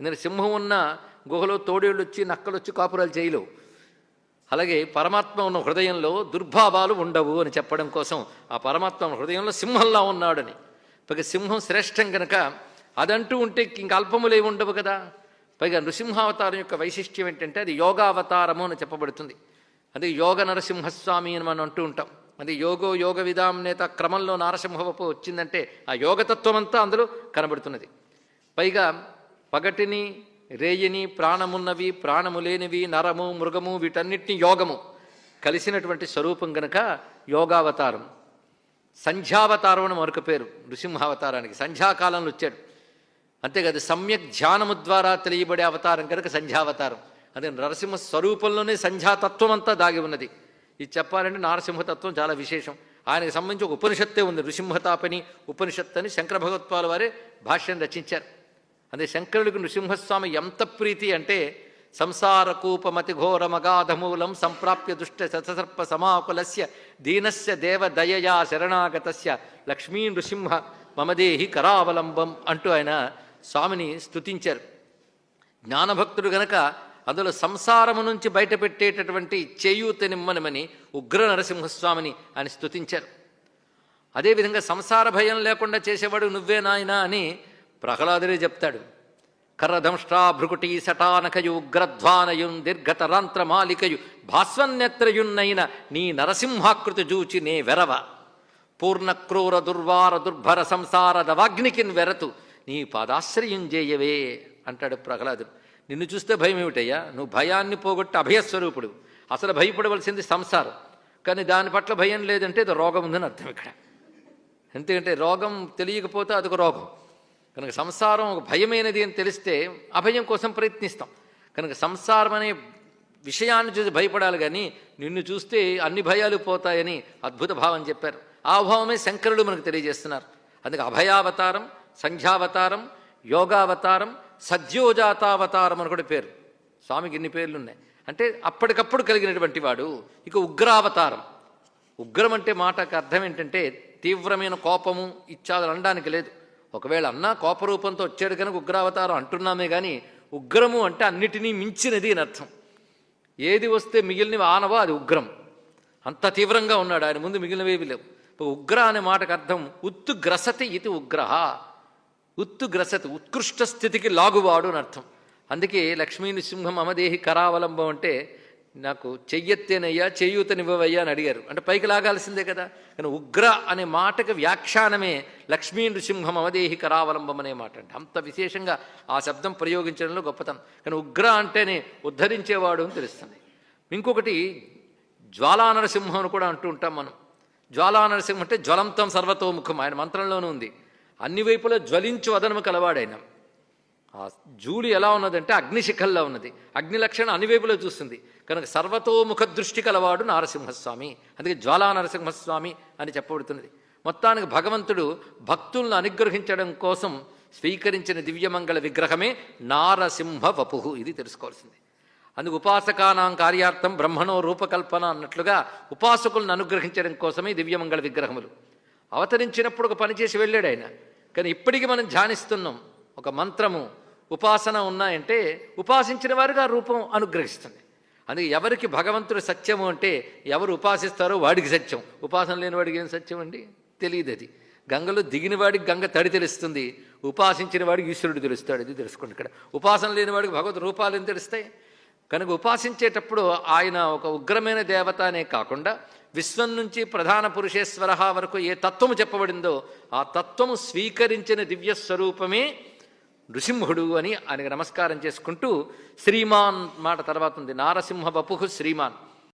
ఎందుకంటే సింహం ఉన్న గుహలో తోడేళ్ళు వచ్చి నక్కలు వచ్చి కాపురాలు చేయలేవు. అలాగే పరమాత్మ ఉన్న హృదయంలో దుర్భావాలు ఉండవు అని చెప్పడం కోసం ఆ పరమాత్మ హృదయంలో సింహంలా ఉన్నాడని. పైగా సింహం శ్రేష్టం కనుక అదంటూ ఉంటే ఇంక అల్పములే ఉండవు కదా. పైగా నృసింహావతారం యొక్క వైశిష్ట్యం ఏంటంటే అది యోగావతారము అని చెప్పబడుతుంది. అది యోగ నరసింహస్వామి అని మనం అంటూ ఉంటాం. అది యోగో యోగ విధాం నేత క్రమంలో నారసింహవపు వచ్చిందంటే ఆ యోగతత్వం అంతా అందులో కనబడుతున్నది. పైగా పగటిని రేయిని ప్రాణమున్నవి ప్రాణము లేనివి నరము మృగము వీటన్నిటిని యోగము. కలిసినటువంటి స్వరూపం గనక యోగావతారం. సంధ్యావతారం అని మరొక పేరు నృసింహావతారానికి. సంధ్యాకాలంలో వచ్చాడు. అంతేకాదు సమ్యక్ ధ్యానము ద్వారా తెలియబడే అవతారం కనుక సంధ్యావతారం. అదే నరసింహ స్వరూపంలోనే సంధ్యాతత్వం అంతా దాగి ఉన్నది. ఇది చెప్పాలంటే నారసింహతత్వం చాలా విశేషం. ఆయనకు సంబంధించి ఒక ఉపనిషత్తే ఉంది నృసింహతాపని ఉపనిషత్తు అని శంకర భగవత్వాల వారే భాష్యం రచించారు. అదే శంకరుడికి నృసింహస్వామి ఎంత ప్రీతి అంటే సంసార కూపమతి ఘోర మగాధమూలం సంప్రాప్య దుష్ట శతసర్ప సమాకులస్య దీనస్య దేవ దయయా శరణాగతస్య. లక్ష్మీ నృసింహ మమదేహి కరావలంబం అంటూ ఆయన స్వామిని స్తుతించారు. జ్ఞానభక్తుడు గనక అందులో సంసారము నుంచి బయటపెట్టేటటువంటి చేయూతనిమ్మనమని ఉగ్ర నరసింహస్వామిని ఆయన స్తుతించారు. అదేవిధంగా సంసార భయం లేకుండా చేసేవాడు నువ్వే నాయనా అని ప్రహ్లాదుడే చెప్తాడు కర్రదంష్ట్రా భృకుటి సటానకయు ఉగ్రధ్వానయున్ దీర్ఘతరాంత్రమాలికయు భాస్వన్యత్రయున్నైన నీ నరసింహాకృతి జూచి నే వెరవ. పూర్ణ క్రూర దుర్వార దుర్భర సంసార దవాగ్నికిన్ వెరతు నీ పాదాశ్రయం చేయవే అంటాడు ప్రహ్లాదుడు. నిన్ను చూస్తే భయం ఏమిటయ్యా నువ్వు భయాన్ని పోగొట్టి అభయస్వరూపుడు. అసలు భయపడవలసింది సంసారం. కానీ దాని పట్ల భయం లేదంటే ఇది రోగం ఉందని అర్థం ఇక్కడ. ఎందుకంటే రోగం తెలియకపోతే అదొక రోగం. కనుక సంసారం ఒక భయమైనది అని తెలిస్తే అభయం కోసం ప్రయత్నిస్తాం. కనుక సంసారం అనే విషయాన్ని చూసి భయపడాలి కానీ నిన్ను చూస్తే అన్ని భయాలు పోతాయని అద్భుత భావం చెప్పారు. ఆ భావమే శంకరుడు మనకు తెలియజేస్తున్నారు. అందుకే అభయావతారం సంధ్యావతారం యోగావతారం సద్యోజాతావతారం అని కూడా పేరు. స్వామికి ఇన్ని పేర్లు ఉన్నాయి అంటే అప్పటికప్పుడు కలిగినటువంటి వాడు ఇక ఉగ్రావతారం. ఉగ్రం అంటే మాటకు అర్థం ఏంటంటే తీవ్రమైన కోపము ఇచ్చాదని అనడానికి లేదు. ఒకవేళ అన్నా కోపరూపంతో వచ్చాడు కనుక ఉగ్రావతారం అంటున్నామే కానీ ఉగ్రము అంటే అన్నిటినీ మించినది అని అర్థం. ఏది వస్తే మిగిలినవి ఆనవో అది ఉగ్రం. అంత తీవ్రంగా ఉన్నాడు ఆయన ముందు మిగిలినవేవి లేవు. ఇప్పుడు ఉగ్ర అనే మాటకు అర్థం ఉత్తు గ్రసతి ఇది ఉగ్రహ. ఉత్తు గ్రసతి ఉత్కృష్ట స్థితికి లాగువాడు అని అర్థం. అందుకే లక్ష్మీ నృసింహం అమదేహి కరావలంబం అంటే నాకు చెయ్యెత్తేనయ్యా చేయూతనివ్వవయ్యా అని అడిగారు. అంటే పైకి లాగాల్సిందే కదా. కానీ ఉగ్ర అనే మాటకి వ్యాఖ్యానమే లక్ష్మీ నృసింహం అవదేహి కరావలంబం అనే మాట అంటే. అంత విశేషంగా ఆ శబ్దం ప్రయోగించడంలో గొప్పతనం. కానీ ఉగ్ర అంటేనే ఉద్ధరించేవాడు అని తెలుస్తుంది. ఇంకొకటి జ్వాలానరసింహం అని కూడా అంటూ ఉంటాం మనం. జ్వాలానరసింహం అంటే జ్వలంతం సర్వతోముఖం. ఆయన మంత్రంలోనూ ఉంది. అన్ని వైపులా జ్వలించు వదనము కలవాడైన. ఆ జూడి ఎలా ఉన్నదంటే అగ్నిశిఖల్లో ఉన్నది. అగ్ని లక్షణం అన్ని చూస్తుంది. కనుక సర్వతోముఖ దృష్టి కలవాడు నారసింహస్వామి. అందుకే జ్వాలా నరసింహస్వామి అని చెప్పబడుతున్నది. మొత్తానికి భగవంతుడు భక్తులను అనుగ్రహించడం కోసం స్వీకరించిన దివ్యమంగళ విగ్రహమే నారసింహ వపుహు ఇది తెలుసుకోవాల్సింది. అందుకు ఉపాసకానాం కార్యార్థం బ్రహ్మణో రూపకల్పన అన్నట్లుగా ఉపాసకులను అనుగ్రహించడం కోసమే దివ్యమంగళ విగ్రహములు. అవతరించినప్పుడు ఒక పని చేసి వెళ్ళాడు ఆయన. కానీ ఇప్పటికీ మనం ధ్యానిస్తున్నాం. ఒక మంత్రము ఉపాసన ఉన్నాయంటే ఉపాసించిన వారిగా రూపం అనుగ్రహిస్తుంది. అందుకే ఎవరికి భగవంతుడు సత్యము అంటే ఎవరు ఉపాసిస్తారో వాడికి సత్యం. ఉపాసన లేని వాడికి ఏం సత్యం అండి? తెలియదు అది. గంగలో దిగిన వాడికి గంగ తడి తెలుస్తుంది. ఉపాసించిన వాడికి ఈశ్వరుడు తెలుస్తాడు. ఇది తెలుసుకోండి ఇక్కడ. ఉపాసన లేని వాడికి భగవత్ రూపాలు ఏం తెలుస్తాయి? కనుక ఉపాసించేటప్పుడు ఆయన ఒక ఉగ్రమైన దేవత అనే కాకుండా విశ్వం నుంచి ప్రధాన పురుషేశ్వర వరకు ఏ తత్వము చెప్పబడిందో ఆ తత్వము స్వీకరించిన దివ్య స్వరూపమే నృసింహుడు అని ఆయనకు నమస్కారం చేసుకుంటూ శ్రీమాన్ మాట తర్వాత ఉంది. నారసింహ వపు శ్రీమాన్.